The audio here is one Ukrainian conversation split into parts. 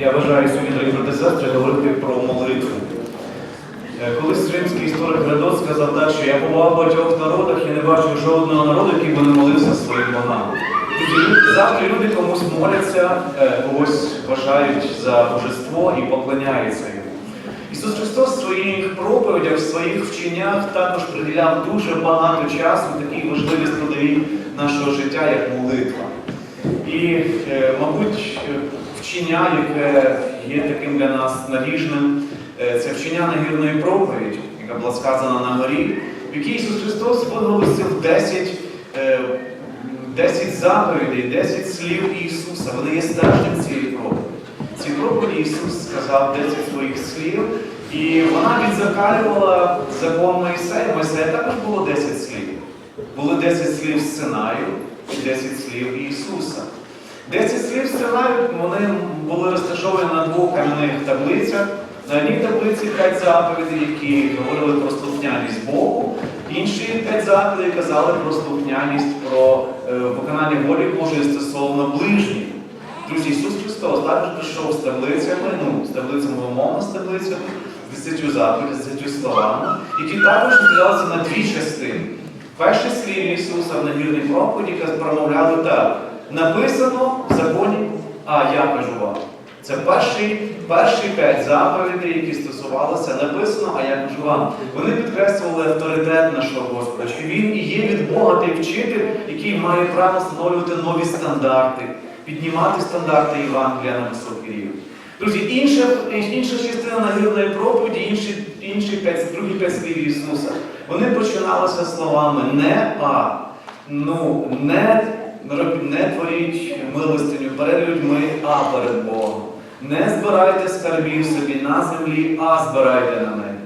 Я вважаю сьогодні, дорогі брати сестри, говорити про молитву. Е, Колись римський історик Градот сказав так, що я побував в багатьох народах і не бачив жодного народу, який би не молився своїм богам. Завтра люди комусь моляться, е, когось вважають за божество і поклоняються йому. Ісус Христос в своїх проповідях, в своїх вченнях також приділяв дуже багато часу такій важливій складовій нашого життя, як молитва. І, е, мабуть, вчення, яке є таким для нас наліжним, е, це вчення нагірної проповіді, яка була сказана на горі, в якій Ісус Христос виголосив 10, е, 10 заповідей, 10 слів Ісуса. Вони є стержнем цієї проповіді. В цій проповіді Ісус сказав 10 своїх слів, і вона відзеркалювала закон Моїсея. Моїсея також було 10 слів. Були 10 слів з і 10 слів Ісуса. 10 слів з вони були розташовані на двох кам'яних таблицях. На одній таблиці 5 заповідей, які говорили про слухняність Богу, інші 5 заповідей казали про слухняність, про е, виконання волі Божої стосовно ближніх. Друзі, Ісус Христос також прийшов з таблицями, ну, з таблицями умовно, з таблицями, з 10 заповідей, з 10 словами, які також поділялися на дві частини. Перші слів Ісуса в нагірній проповіді промовляли так. Написано в законі, а я кажу вам. Це перші, перші п'ять заповідей, які стосувалися, написано, а я кажу вам. Вони підкреслювали авторитет нашого Господа, що Він і є від Бога той вчитель, який має право встановлювати нові стандарти, піднімати стандарти Євангелія на високий рівень. Друзі, інша, інша частина нагірної проповіді, інші, інші п'ять, другі п'ять слів Ісуса, вони починалися словами не а, ну, не, не творіть милостиню перед людьми, а перед Богом. Не збирайте скарбів собі на землі, а збирайте на небі.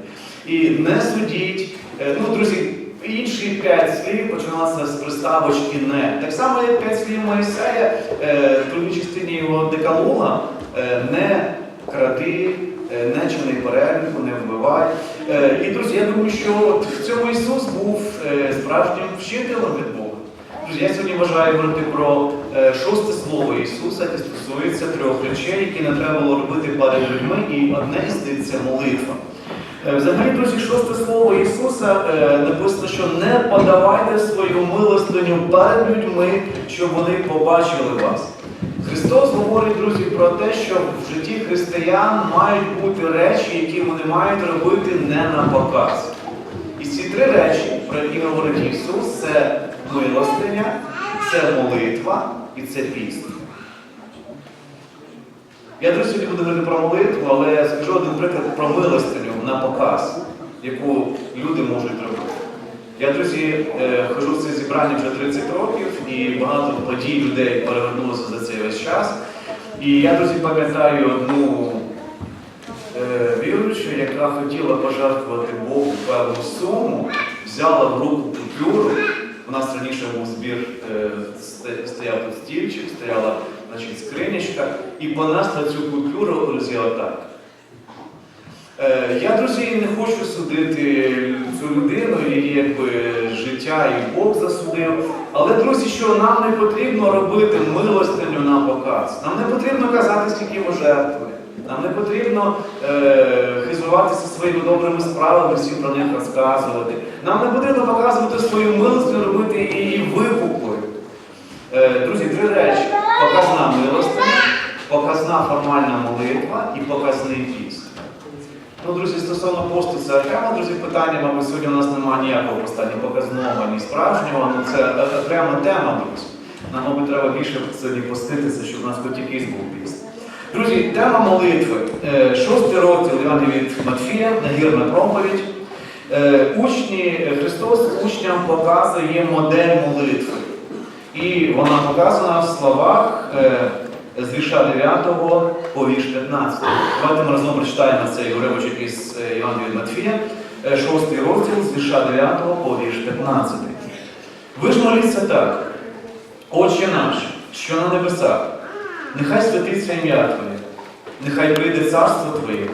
І не судіть. Е, Ну, друзі, інші п'ять слів починалися з приставочки не. Так само, як п'ять слів Моїсея, е, в другій частині його декалога, е, не кради, не чини переліку, не вбивай. І, друзі, я думаю, що в цьому Ісус був справжнім вчителем від Бога. Я сьогодні бажаю говорити про е, шосте слово Ісуса, яке стосується трьох речей, які не треба було робити перед людьми, і одне із них це молитва. Е, Взагалі, друзі, шосте слово Ісуса е, написано, що не подавайте свою милостиню перед людьми, щоб вони побачили вас. Христос говорить, друзі, про те, що в житті християн мають бути речі, які вони мають робити не на показ. І ці три речі, про які говорить Ісус, це милостиня, це молитва і це піст. Я друзі сьогодні буду говорити про молитву, але скажу один приклад про милостиню на показ, яку люди можуть робити. Я, друзі, е, хожу в це зібрання вже 30 років, і багато подій людей перевернулося за цей весь час. І я, друзі, пам'ятаю одну е, віруючу, яка хотіла пожертвувати Богу певну суму, взяла в руку купюру. У нас раніше був збір, е, стояв тут стільчик, стояла значить, скринячка, і понесла цю купюру друзі, отак. Е, Я, друзі, не хочу судити цю людину, її якби життя і Бог засудив. Але, друзі, що нам не потрібно робити милостиню на показ. Нам не потрібно казати, скільки ми жертвуємо. Нам не потрібно е, хизуватися своїми добрими справами, всім про них розказувати. Нам не потрібно показувати свою милостиню, робити її випуклою. Е, друзі, три речі: показна милостиня, показна формальна молитва і показний піст. Ну, друзі, стосовно посту, це окрема, друзі, питання, мабуть, сьогодні у нас немає ніякого поста, ні показного, ні справжнього. Ну це е, окрема тема, друзі. Нам, мабуть, треба більше сьогодні поститися, щоб у нас хоч якийсь був піст. Друзі, тема молитви. Е, Шостий розділ Івана від Матфія, нагірна проповідь. Е, Учні, е, Христос учням показує модель молитви. І вона показана в словах з вірша 9 по вірш 15. Давайте ми разом прочитаємо цей уривочок із Євангелія від Матфія, 6 розділ з вірша 9 по вірш 15. Ви ж моліться так. Отче наш, що на небесах, нехай святиться ім'я Твоє, нехай прийде царство Твоє,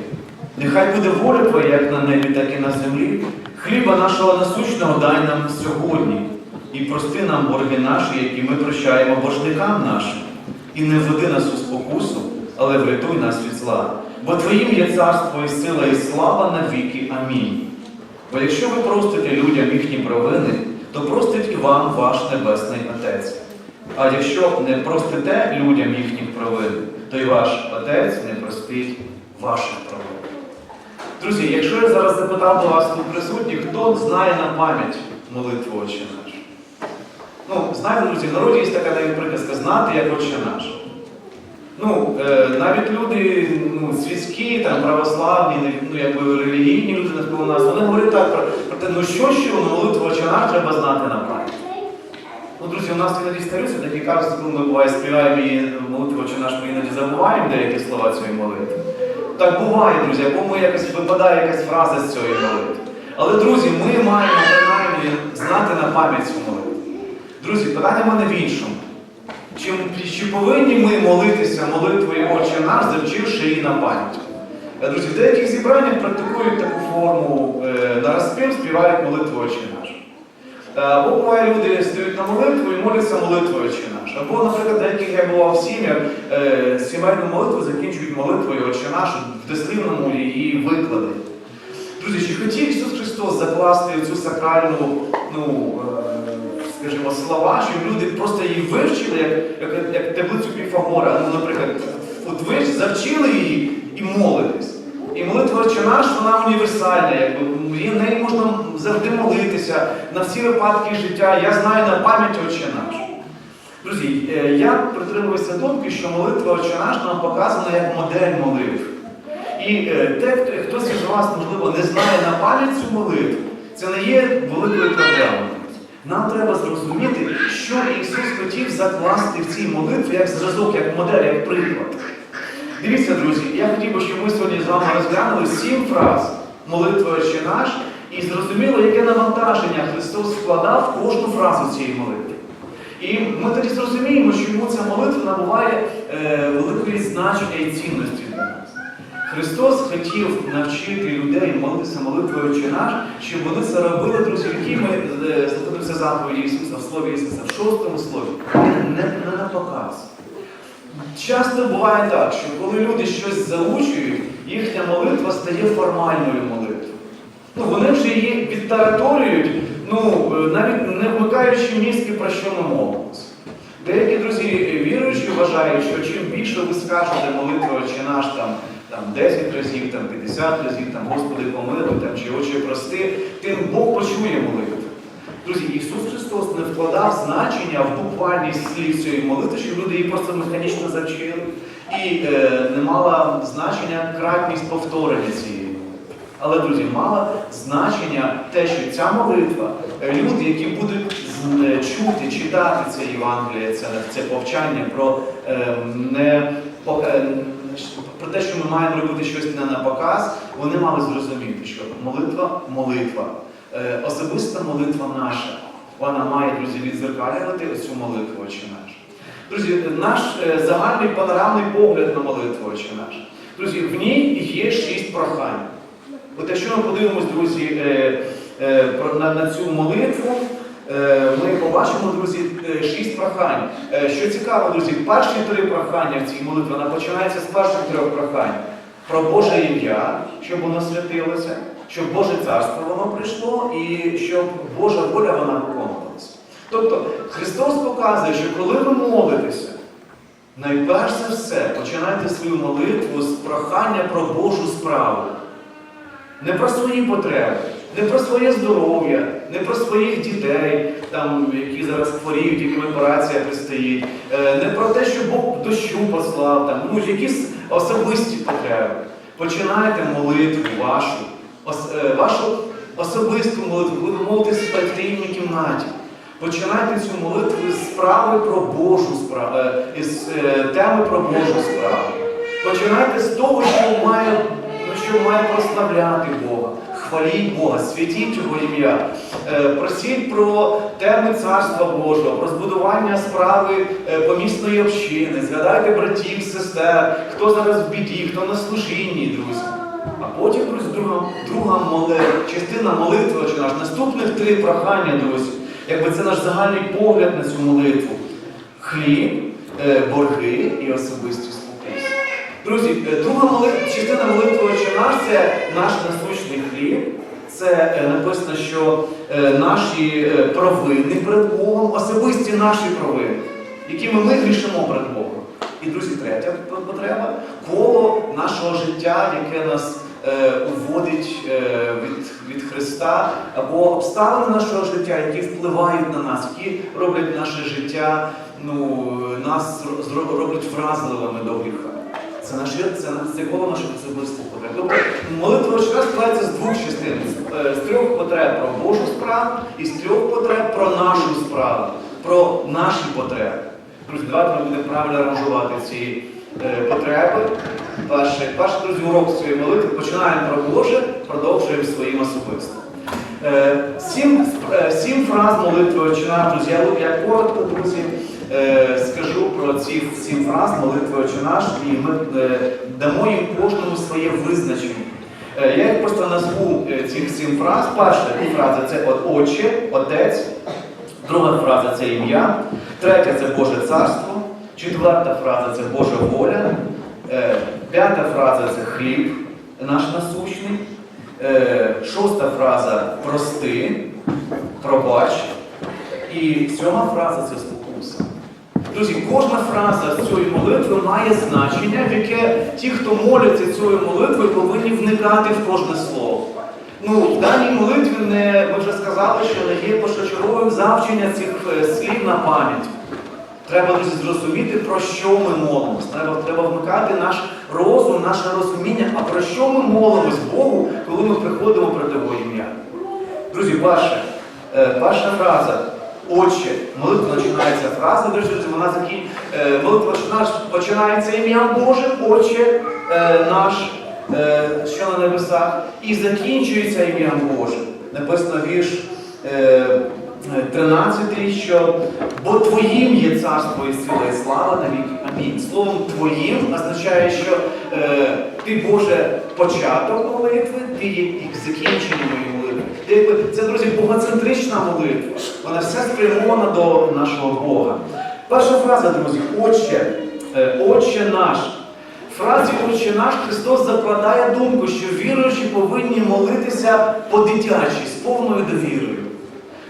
нехай буде воля Твоя, як на небі, так і на землі. Хліба нашого насущного дай нам сьогодні, і прости нам борги наші, які ми прощаємо боржникам нашим, і не введи нас у спокусу, але врятуй нас від зла. Бо Твоїм є царство і сила, і слава навіки. Амінь. Бо якщо ви простите людям їхні провини, то простить і вам ваш Небесний Отець. А якщо не простите людям їхніх провин, то й ваш Отець не простить ваших провин. Друзі, якщо я зараз запитав до вас тут присутніх, хто знає на пам'ять молитву Отче наш? Ну, знаєте, друзі, в народі є така навіть приказка знати, як Отче наш. Ну, е, навіть люди ну, світські, там, православні, ну, якби релігійні люди навколо нас, вони говорять так про, про те, ну що що, ну, молитву Отче наш треба знати на пам'ять. Ну, друзі, у нас іноді старються такі кажуть, коли ми буває співаємо її молитву Отче наш, ми іноді забуваємо деякі слова цієї молитви. Так буває, друзі, або ми якось випадає якась фраза з цієї молитви. Але, друзі, ми маємо принаймні знати на пам'ять цю молитву. Друзі, питання в мене в іншому. Чи, чи повинні ми молитися молитвою Отче наш, завчивши її на пам'ять? Е, Друзі, в деяких зібраннях практикують таку форму е, на розпів, співають молитву Отче наш. Е, Або буває люди стають на молитву і моляться молитвою Отче наш. Або, наприклад, деяких я бував в сім'ях, е, сімейну молитву закінчують молитвою Отче наш в дослівному її викладі. Друзі, чи хотів Ісус Христос закласти цю сакральну, ну, е, скажімо, слова, щоб люди просто її вивчили, як, як, як таблицю Піфагора, ну, наприклад, от ви завчили її і молитесь. Молитва Отче вона універсальна, якби неї можна завжди молитися на всі випадки життя. Я знаю на пам'ять Отче. Друзі, е, я притримуюся думки, що молитва Отче наш нам показана як модель молитв. І е, те, хто хтось із вас, можливо, не знає на пам'ять цю молитву, це не є великою проблемою. Нам треба зрозуміти, що Ісус хотів закласти в цій молитві як зразок, як модель, як приклад. Дивіться, друзі, я хотів би, щоб ми сьогодні з вами розглянули сім фраз молитви Отче наш і зрозуміли, яке навантаження Христос вкладав в кожну фразу цієї молитви. І ми тоді зрозуміємо, чому ця молитва набуває е, великої значення і цінності для нас. Христос хотів навчити людей молитися молитвою Отче наш, щоб вони це робили, друзі, які ми е, знаходимося заповіді Ісуса в Слові Ісуса, в шостому слові, не, не на показ. Часто буває так, що коли люди щось заучують, їхня молитва стає формальною молитвою. Ну, вони вже її відтараторюють, ну, е, навіть не вмикаючи мізки, про що ми молимося. Деякі друзі віруючі вважають, що чим більше ви скажете молитву Отче наш там, там 10 разів, там 50 разів, там Господи помилуй, там чи Отче прости, тим Бог почує молитву. Друзі, Ісус Христос не вкладав значення в буквальність слів цієї молитви, щоб люди її просто механічно завчили. І е, не мала значення кратність повторення цієї. Але, друзі, мала значення те, що ця молитва, е, люди, які будуть е, чути, читати це Євангеліє, це, це повчання про, е, не, по- е, про те, що ми маємо робити щось не на показ, вони мали зрозуміти, що молитва молитва. Е, Особиста молитва наша, вона має, друзі, відзеркалювати цю молитву Отче наш. Друзі, наш е, загальний панорамний погляд на молитву Отче наш. Друзі, в ній є шість прохань. От якщо ми подивимось, друзі, е, на, цю молитву, ми побачимо, друзі, шість прохань. Що цікаво, друзі, перші три прохання в цій молитві, починається з перших трьох прохань. Про Боже ім'я, щоб воно святилося, щоб Боже царство воно прийшло і щоб Божа воля вона виконувалася. Тобто Христос показує, що коли ви молитеся, найперш за все починайте свою молитву з прохання про Божу справу. Не про свої потреби, не про своє здоров'я, не про своїх дітей, там, які зараз хворіють, яким операція предстоїть, е, не про те, що Бог дощу послав, там, ну, якісь особисті потреби. Починайте молитву вашу, вашу особисту молитву, ви молитесь в партійній кімнаті. Починайте цю молитву з справи про Божу справу, е, із е, теми про Божу справу. Починайте з того, що має, ну, що має прославляти Бога. Хваліть Бога, святіть Його ім'я. Е, Просіть про теми Царства Божого, про збудування справи е, помісної общини. Згадайте братів, сестер, хто зараз в біді, хто на служінні, друзі. А потім, друзі, друга, друга моле, частина молитви, чи наш наступних три прохання, друзі. Якби це наш загальний погляд на цю молитву. Хліб, е, борги і особисті спокуси. Друзі, е, друга молитва, частина молитви «Отче наш» – це наш насущний хліб. Це е, написано, що наші провини перед Богом, особисті наші провини, якими ми грішимо перед Богом. І, друзі, третя потреба коло нашого життя, яке нас е, уводить е, від, від Христа, або обставини нашого життя, які впливають на нас, які роблять наше життя, ну, нас роблять вразливими до гріха. Це наше це, це коло наших особистих потреб. Тобто молитва вчора складається з двох частин: е, з трьох потреб про Божу справу і з трьох потреб про нашу справу, про наші потреби. Друзі, давайте правильно ранжувати ці е, потреби. Перший, перший друзі, урок цієї молитви починаємо про Боже, продовжуємо своїм особистим. Е, Сім, е, сім фраз молитви «Отче наш», друзі. Я, коротко, друзі, скажу про ці сім фраз молитви «Отче наш» і ми дамо їм кожному своє визначення. Я їх просто назву цих сім фраз. Перша фраза це от Отче, Отець. Друга фраза це ім'я. Третя це Боже царство. Четверта фраза це Божа воля. Е, П'ята фраза це хліб наш насущний. Е, Шоста фраза прости, пробач. І сьома фраза це спокуса. Друзі, кожна фраза з цієї молитви має значення, в яке ті, хто моляться цією молитвою, повинні вникати в кожне слово. Ну, в даній молитві не, ми вже сказали, що не є першочерговим завчення цих е, слів на пам'ять. Треба друзі, зрозуміти, про що ми молимось. Треба, треба вмикати наш розум, наше розуміння, а про що ми молимось Богу, коли ми приходимо перед Його ім'я. Друзі, перше, е, перша фраза. Отче, молитва починається фраза, друзі, вона такі, е, молитва починається ім'ям Боже, Отче наш, що на небесах, і закінчується ім'ям Боже. Написано вірш е, 13, що бо Твоїм є царство і сила і слава на віки. Амінь. Словом Твоїм означає, що е, ти Боже початок молитви, ти є і закінчення моєї молитви. Це, друзі, богоцентрична молитва. Вона все спрямована до нашого Бога. Перша фраза, друзі, Отче, е, Отче наш. Фразі Отче наш Христос закладає думку, що віруючі повинні молитися по-дитячі, з повною довірою.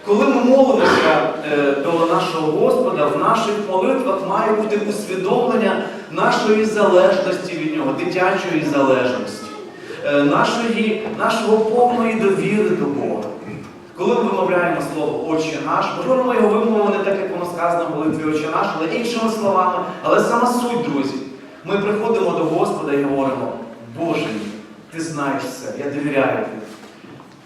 Коли ми молимося е, до нашого Господа, в наших молитвах має бути усвідомлення нашої залежності від Нього, дитячої залежності, е, нашої, нашого повної довіри до Бога. Коли ми вимовляємо слово Отче наш, можливо, ми його вимовимо не так, як воно сказано в молитві Отче наш, але іншими словами. Але сама суть, друзі, ми приходимо до Господа і говоримо, Боже ти знаєш все, я довіряю тобі.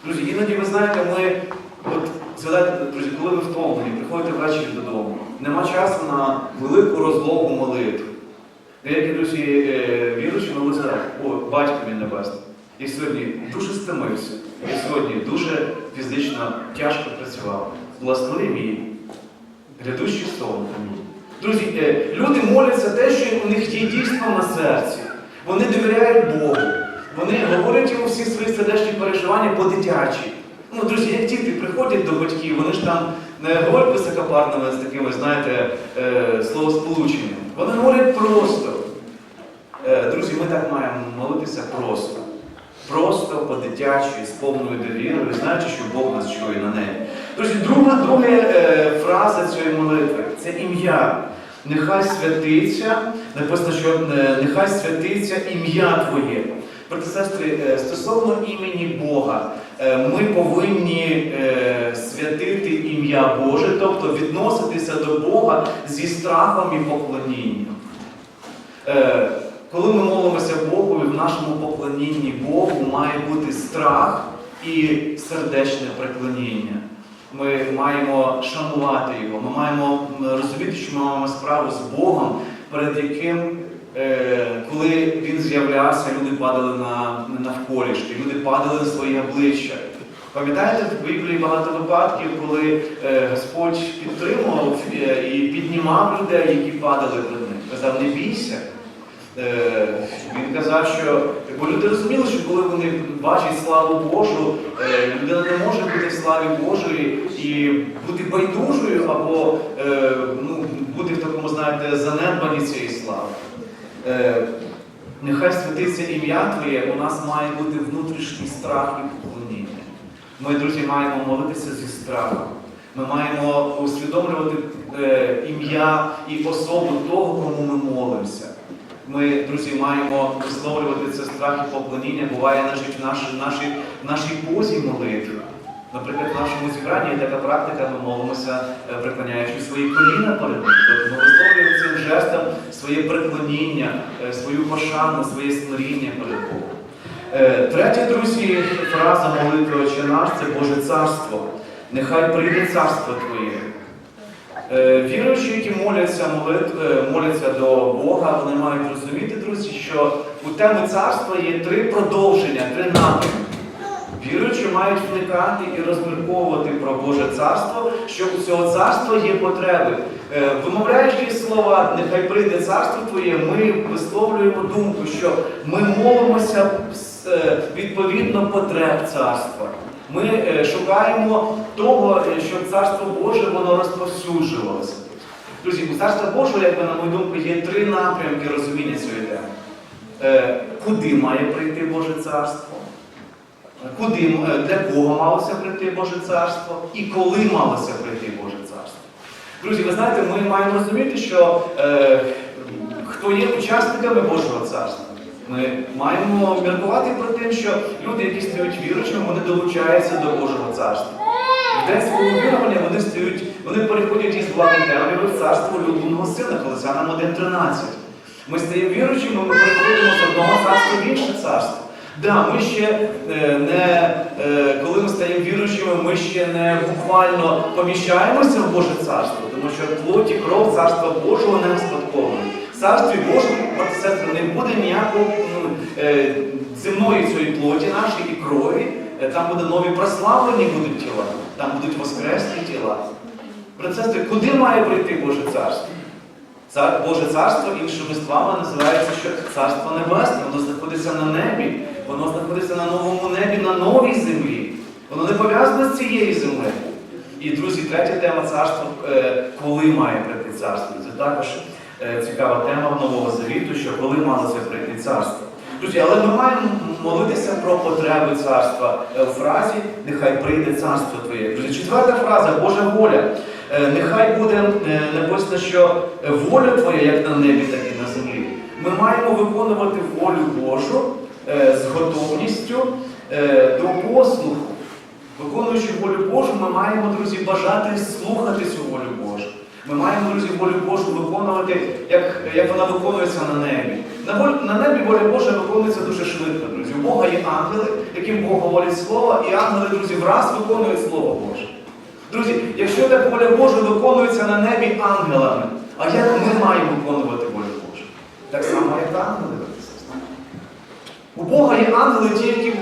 Друзі, іноді ви знаєте, ми от згадайте, друзі, коли ви втомлені, приходите ввечері додому, нема часу на велику розлогу молитву. Деякі друзі е, віруючі молилися, о, батько мій небесний. І сьогодні дуже стомився. І сьогодні дуже фізично тяжко працював. Благослови мій, глядущий сон. Друзі, е, люди моляться те, що у них є дійсно на серці. Вони довіряють Богу. Вони говорять йому всі свої сердечні переживання по-дитячі. Ну, друзі, як діти приходять до батьків, вони ж там не говорять високопарними з такими, знаєте, е, словосполученнями. Вони говорять просто. Е, Друзі, ми так маємо молитися просто. Просто по-дитячі, з повною довірою, знаючи, що Бог нас чує на неї. Друзі, друга, друга фраза цієї молитви це ім'я. Нехай святиться, написано, що е, нехай святиться ім'я Твоє. Брати сестри, е, стосовно імені Бога, е, ми повинні святити ім'я Боже, тобто відноситися до Бога зі страхом і поклонінням. Коли ми молимося Богу, в нашому поклонінні Богу має бути страх і сердечне преклоніння. Ми маємо шанувати Його, ми маємо розуміти, що ми маємо справу з Богом, перед яким, е, коли Він з'являвся, люди падали на, навколішки, люди падали на свої обличчя. Пам'ятаєте, в Біблії багато випадків, коли е, Господь підтримував е, і піднімав людей, які падали перед ним. Казав, не бійся. Е, Він казав, що бо люди розуміли, що коли вони бачать славу Божу, е, людина не може бути в славі Божої і бути байдужою або е, ну, бути в такому, знаєте, занедбанні цієї слави. Нехай святиться ім'я Твоє, у нас має бути внутрішній страх і поклоніння. Ми, друзі, маємо молитися зі страхом. Ми маємо усвідомлювати ім'я і особу того, кому ми молимося. Ми, друзі, маємо висловлювати це страх і поклоніння. Буває значить, в нашій, нашій, нашій позі молитви. Наприклад, в нашому зібранні є така практика, ми молимося, е, преклоняючи свої коліна перед Ним. Тобто ми висловлюємо цим жестом своє преклоніння, е, свою пошану, своє смиріння перед Богом. Е, Третя, друзі, фраза молитви «Отче наш» – це Боже царство. Нехай прийде царство Твоє. Е, Віруючі, які моляться, молит, е, моляться до Бога, вони мають розуміти, друзі, що у теми царства є три продовження, три напрямки. Віруючі мають вникати і розмірковувати про Боже царство, що у цього царства є потреби. Е, Вимовляючи слова, нехай прийде царство Твоє, ми висловлюємо думку, що ми молимося відповідно потреб царства. Ми е, шукаємо того, е, щоб царство Боже воно розповсюджувалося. Друзі, у царства Божого, якби на мою думку, є три напрямки розуміння цієї теми. Е, Куди має прийти Боже царство? Куди, для кого малося прийти Боже царство і коли малося прийти Боже царство. Друзі, ви знаєте, ми маємо розуміти, що е, хто є учасниками Божого царства. Ми маємо міркувати про те, що люди, які стають віручими, вони долучаються до Божого царства. В день свого вірування вони стають, вони переходять із влади темряви в царство улюбленого сина, Колосянам 1.13. Ми стаємо віруючими, ми переходимо з одного царства в інше царство. Да, ми ще е, не, е, коли ми стаємо віруючими, ми ще не буквально поміщаємося в Боже царство, тому що плоть і кров царства Божого не успадковує. В царстві Божому, сестри, не буде ніякої ну, е, земної цієї плоті нашої і крові. Е, Там буде нові прославлені будуть тіла, там будуть воскресні тіла. Брати куди має прийти Боже царство? Цар, Боже царство іншими словами називається що царство небесне, воно знаходиться на небі, воно знаходиться на новому небі, на новій землі. Воно не пов'язане з цією землею. І, друзі, третя тема царства, е, коли має прийти царство. Це також цікава тема Нового Завіту, що коли мало це прийти царство. Друзі, але ми маємо молитися про потреби царства Е, у фразі Нехай прийде царство Твоє. Друзі, четверта фраза Божа воля. Е, Нехай буде е, написано, що воля Твоя як на небі, так і на землі. Ми маємо виконувати волю Божу е, з готовністю е, до послуху. Виконуючи волю Божу, ми маємо, друзі, бажати слухати цю волю Божу. Ми маємо, друзі, волю Божу виконувати, як, як вона виконується на небі. На, воль, на небі воля Божа виконується дуже швидко, друзі. У Бога є ангели, яким Бог говорить слово, і ангели, друзі, враз виконують Слово Боже. Друзі, якщо так воля Божа виконується на небі ангелами, а як ми маємо виконувати волю Божу? Так само, як ангели. У Бога є ангели, ті, які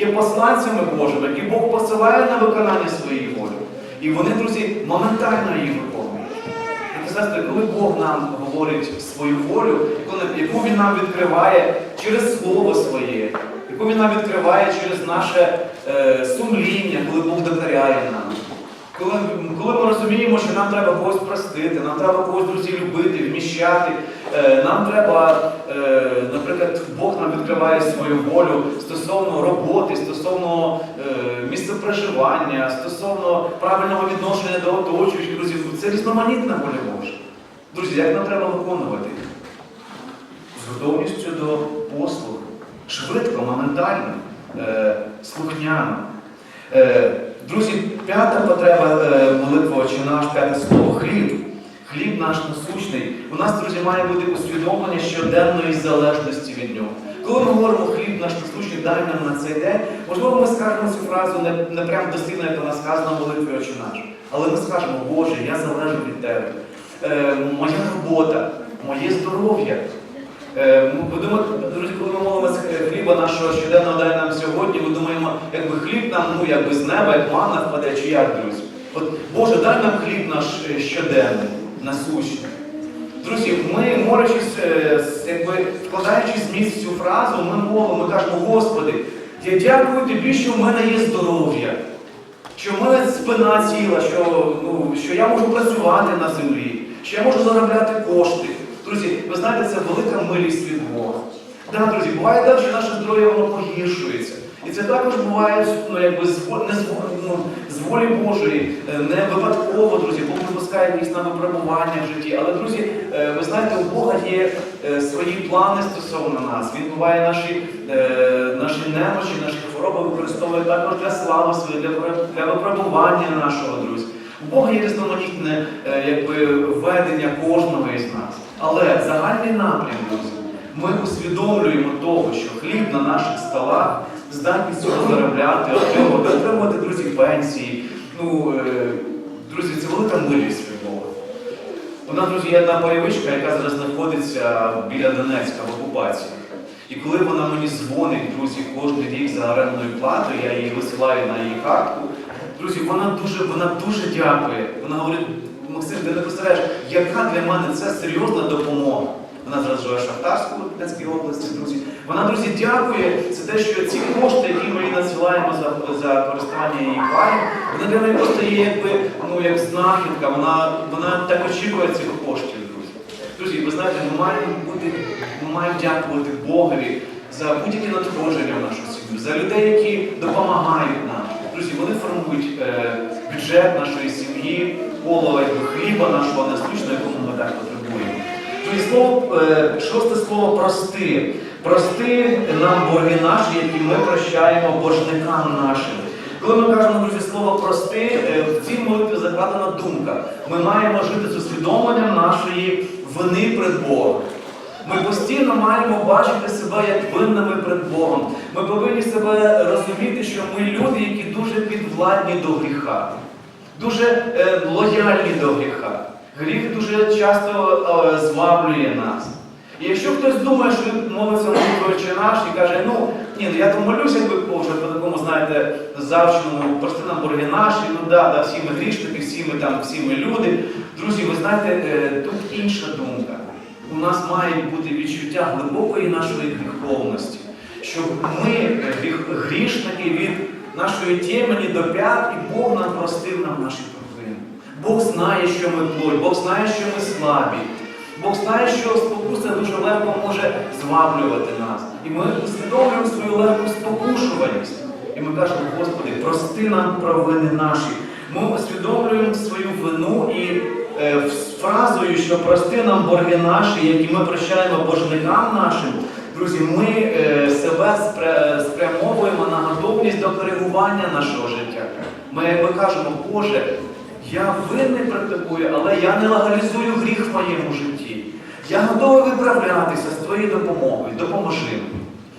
є посланцями Божими, які Бог посилає на виконання своєї волі. І вони, друзі, моментально її виконують. Сестри, коли Бог нам говорить свою волю, яку Він нам відкриває через Слово своє, яку Він нам відкриває через наше е, сумління, коли Бог докоряє нам. Коли, коли ми розуміємо, що нам треба когось простити, нам треба когось, друзі, любити, вміщати, е, нам треба, е, наприклад, Бог нам відкриває свою волю стосовно роботи, стосовно е, місця проживання, стосовно правильного відношення до оточуючих, друзі, це різноманітна воля Божа. Друзі, як нам треба виконувати? З готовністю до послугу, швидко, моментально, е, слухняно. Е, Друзі, п'ята потреба е, молитви «Отче наш, п'яте слово хліб. Хліб наш насущний. У нас, друзі, має бути усвідомлення щоденної залежності від нього. Коли ми говоримо хліб наш насущний, дай нам на цей день, можливо, ми скажемо цю фразу не, не прямо дослідно, як вона сказана молитві «Отче наш. Але ми скажемо, Боже, я залежу від Тебе. Е, моя робота, моє здоров'я. Е, Ви думаєте, друзі, коли ми молимося хліба нашого щоденного дай нам сьогодні, ми думаємо, якби хліб нам, ну якби з неба, як манна впаде, чи як, друзі? От, Боже, дай нам хліб наш е, щоденний, насущний. Друзі, ми молячись, е, з- якби вкладаючи зміст цю фразу, ми молимо, ми кажемо, Господи, я дякую тобі, що в мене є здоров'я, що в мене спина ціла, що, ну, що я можу працювати на землі, що я можу заробляти кошти. Друзі, ви знаєте, це велика милість від Бога. Да, друзі, буває так, що наше здоров'я воно погіршується. І це також буває ну, якби, з, не з, ну, з волі Божої, е, не випадково, друзі, Бог випускає якісь нам випробування в житті. Але, друзі, е, ви знаєте, у Бога є е, свої плани стосовно нас. Він буває наші, наші немочі, наші хвороби використовує також для слави своєї, для, для випробування нашого, друзі. У Бога є різноманітне якби, ведення кожного із нас. Але загальний напрям, ми усвідомлюємо того, що хліб на наших столах здатність цього заробляти, отримувати, отримувати, друзі, пенсії. Ну, е, друзі, це велика милість Бога. У нас, друзі, є одна пайовичка, яка зараз знаходиться біля Донецька в окупації. І коли вона мені дзвонить, друзі, кожен рік за орендною платою, я її висилаю на її картку. Друзі, вона дуже, вона дуже дякує. Вона говорить, Максим, ти не представляєш, яка для мене це серйозна допомога. Вона зараз живе в Шахтарську Донецькій області, друзі. Вона, друзі, дякує за те, що ці кошти, які ми їй надсилаємо за, за користування її паєм, вони для неї просто є якби, ну, як знахідка, вона, вона так очікує цих коштів, друзі. Друзі, ви знаєте, ми маємо бути, ми маємо дякувати Богові за будь-які надходження в нашу сім'ю, за людей, які допомагають нам. Друзі, вони формують е, бюджет нашої сім'ї, якби, хліба нашого насущного, якому ми так потребуємо. Слово, е, шосте слово прости. Прости нам борги наші, які ми прощаємо боржникам нашим. Коли ми кажемо, друзі, слово прости, е, в цій молитві закладена думка. Ми маємо жити з усвідомленням нашої вини перед Богом. Ми постійно маємо бачити себе як винними перед Богом. Ми повинні себе розуміти, що ми люди, які дуже підвладні до гріха, дуже е, лояльні до гріха. Гріх дуже часто е, зваблює нас. І якщо хтось думає, що молиться молитвою наш і каже, ну ні, ну я то молюся, якби вже по такому, знаєте, завченому, прости нам борги наші, ну да, да, всі ми грішники, всі ми там, всі ми люди. Друзі, ви знаєте, е, тут інша думка. У нас має бути відчуття глибокої нашої гріховності, щоб ми, грішники від нашої тємені до п'ят, і Бог нам простив нам наші провини. Бог знає, що ми плоть, Бог знає, що ми слабі. Бог знає, що спокуса дуже легко може зваблювати нас. І ми усвідомлюємо свою легку спокушуваність. І ми кажемо, Господи, прости нам провини наші. Ми усвідомлюємо свою вину і е, фразою, що прости нам борги наші, які ми прощаємо боржникам нашим. Друзі, ми е, себе спрямовуємо на готовність до коригування нашого життя. Ми якби кажемо, Боже, я винний практикую, але я не легалізую гріх в моєму житті. Я готовий виправлятися з твоєю допомогою. Допоможи.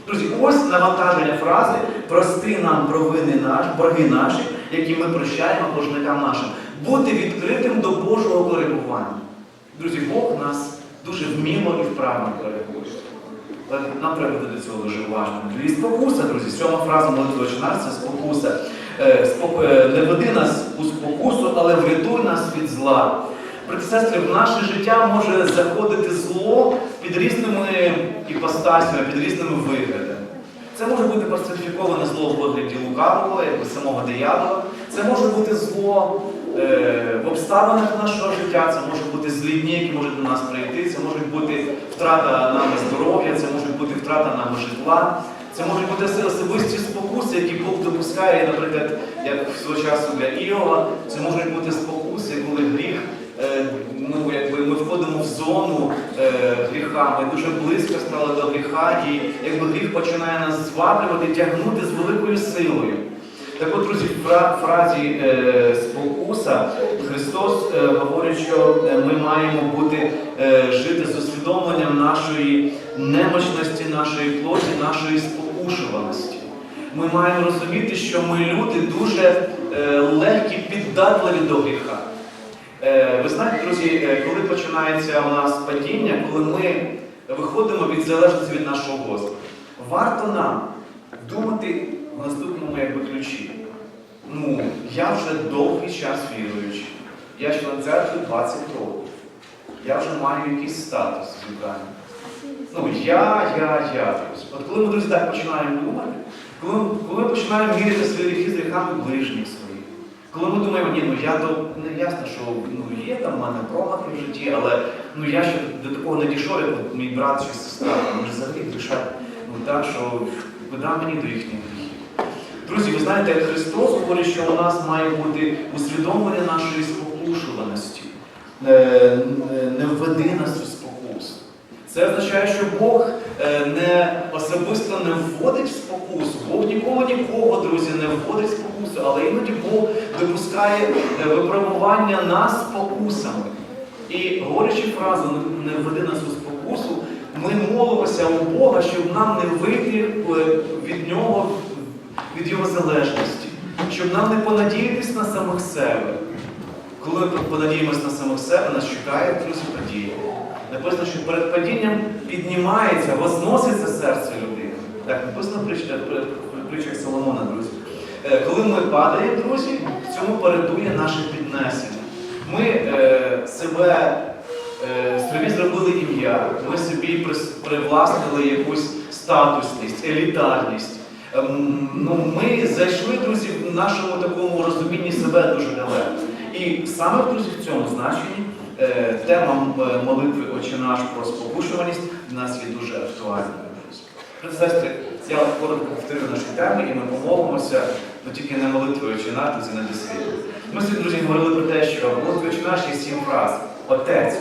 Друзі, ось навантаження фрази прости нам провини наші, борги наші, які ми прощаємо боржникам нашим. Бути відкритим до Божого коригування. Друзі, Бог нас дуже вміло і вправно коригує. Але нам треба бути до цього дуже уважним. І спокуса, друзі, сьома фраза молитви «Отче – це спокуса. Е, е, Не веди нас у спокусу, але врятуй нас від зла. Брати в наше життя може заходити зло під різними іпостасями, під різними виглядами. Це може бути персоніфіковане зло в вигляді лукавого, якби самого диявола. Це може бути зло е, в обставинах нашого життя, це може бути злі які можуть до нас прийти, це може бути втрата нами здоров'я, це може бути втрата нами житла. Це можуть бути особисті спокуси, які Бог допускає, наприклад, як в свого часу для Іова, це можуть бути спокуси, коли гріх, е, ну якби ми входимо в зону е, гріха, ми дуже близько стали до гріха, і якби гріх починає нас зваблювати, тягнути з великою силою. Так от, друзі, в фразі е, спокуса Христос е, говорить, що е, ми маємо бути жити з усвідомленням нашої немощності, нашої плоті, нашої спокушуваності. Ми маємо розуміти, що ми люди дуже легкі піддатливі до гріха. Ви знаєте, друзі, коли починається у нас падіння, коли ми виходимо від залежності від нашого Господа, варто нам думати в наступному якби ключі. Ну, я вже довгий час віруючий. Я член церкви 20 років. Я вже маю якийсь статус зібрання. Ну, я, я, я. От коли ми, друзі, так починаємо думати, коли, коли ми починаємо міряти свої гріхи з гріхами ближніх своїх, Коли ми думаємо, ні, ну я то не ясно, що ну, є там в мене промахи в житті, але ну я ще до такого не дійшов, як мій брат чи сестра, вони ж взагалі грішать ну, так, що куди мені до їхніх гріхів. Друзі, ви знаєте, Христос говорить, що у нас має бути усвідомлення нашої спокушуваності. Е, Не введи нас у спокусу. Це означає, що Бог е, не особисто не вводить в спокусу. Бог ніколи нікого, друзі, не вводить в спокусу, але іноді Бог допускає е, випробування нас спокусами. І говорячи фразу «не введи нас у спокусу, ми молимося у Бога, щоб нам не вийти від нього, від його залежності, щоб нам не понадіятись на самих себе. Коли ми понадіємось на самих себе, нас чекає друзі падіння. Написано, що перед падінням піднімається, возноситься серце людини. Так, написано в при- притчах Соломона, друзі. Е, Коли ми падаємо, друзі, в цьому передує наше піднесення. Ми е, себе е, собі зробили ім'я, ми собі привласнили якусь статусність, елітарність. Ем, Ну, ми зайшли, друзі, в нашому такому розумінні себе дуже далеко. І саме друзі, в цьому значенні е, тема е, молитви Отче наш про спокушуваність для нас є дуже актуальною. Сестри, я коротко повторю наші теми, і ми помолимося, але тільки не молитвою Отче наш, друзі, не досвіду. Ми сьогодні, друзі, говорили про те, що в молитві Отче наш є сім фраз. Отець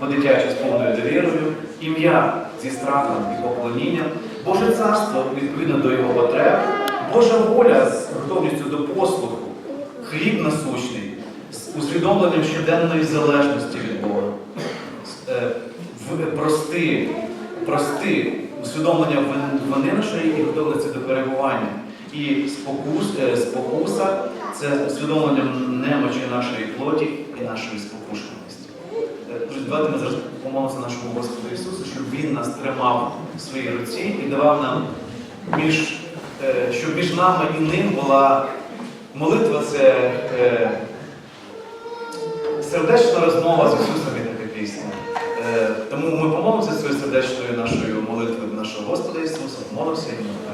по-дитячі з повною довірою, ім'я зі страхом і поклонінням, Боже царство відповідно до його потреб, Божа воля з готовністю до послуху, хліб насущний, з усвідомленням щоденної залежності від Бога, Е, прости, прости, усвідомлення вини нашої і готовності до перебування. І спокус, е, спокуса це усвідомлення немочі нашої плоті і нашої спокушеності. Давайте ми зараз помолимося нашому Господу Ісусу, щоб Він нас тримав в своїй руці і давав нам між, е, щоб між нами і ним була молитва це е, сердечна розмова з Ісусом і така пісня. Е, Тому ми помолимося цією сердечною нашою молитвою нашого Господа Ісуса, помолимося і молимо.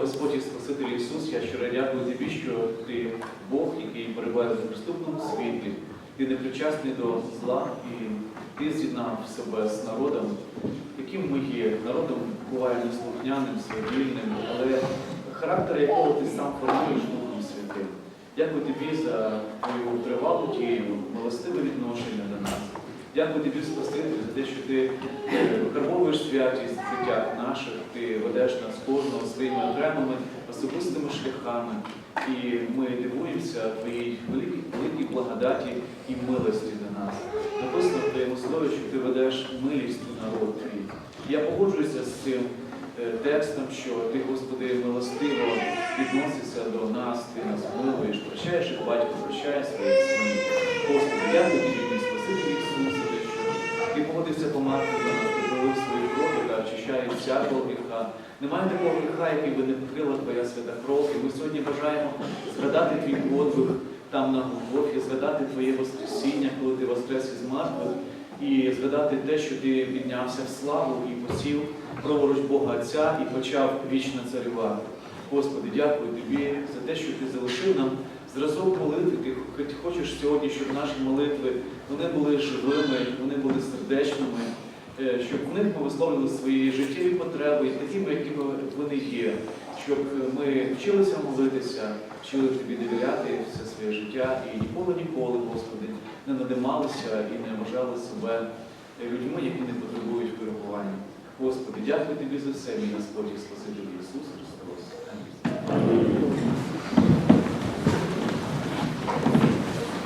Господь і Спаситель Ісус, я щиро дякую тобі, що ти Бог, який перебуває в неприступному світлі, ти не причасний до зла і ти з'єднав себе з народом, яким ми є. Народом буває неслухняним, свавільним, але характер якого ти сам формуєш Духом Святим. Дякую тобі за твою тривалу дію, милостиве відношення до нас. Дякую тобі, Спаситель, за те, що ти е, святість в життях наших, ти ведеш нас кожного своїми окремими особистими шляхами. І ми дивуємося твоїй великій, великій благодаті і милості до нас. Написано в твоєму слові, що ти ведеш милість у народ твій. Я погоджуюся з цим е, текстом, що ти, Господи, милостиво відносишся до нас, ти нас милуєш, прощаєш, як батько прощає своїх синів. Господи, дякую тобі, погодився померти за нас, ти пролив свою кров, яка очищає всякого гріха. Немає такого гріха, який би не покрила твоя свята кров. І ми сьогодні бажаємо згадати твій подвиг там на Голгофі, згадати твоє Воскресіння, коли ти воскрес із мертвих, і згадати те, що ти піднявся в славу і посів праворуч Бога Отця і почав вічно царювати. Господи, дякую тобі за те, що ти залишив нам зразок молитви. Ти хоч хочеш сьогодні, щоб наші молитви вони були живими, вони були сердечними, е, щоб в них ми свої життєві потреби такими, якими вони є, щоб ми вчилися молитися, вчили тобі довіряти все своє життя і ніколи, ніколи, Господи, не надималися і не вважали себе людьми, які не потребують вирахування. Господи, дякую тобі за все, мій Господь і Спаситель Ісус Христос. Амінь.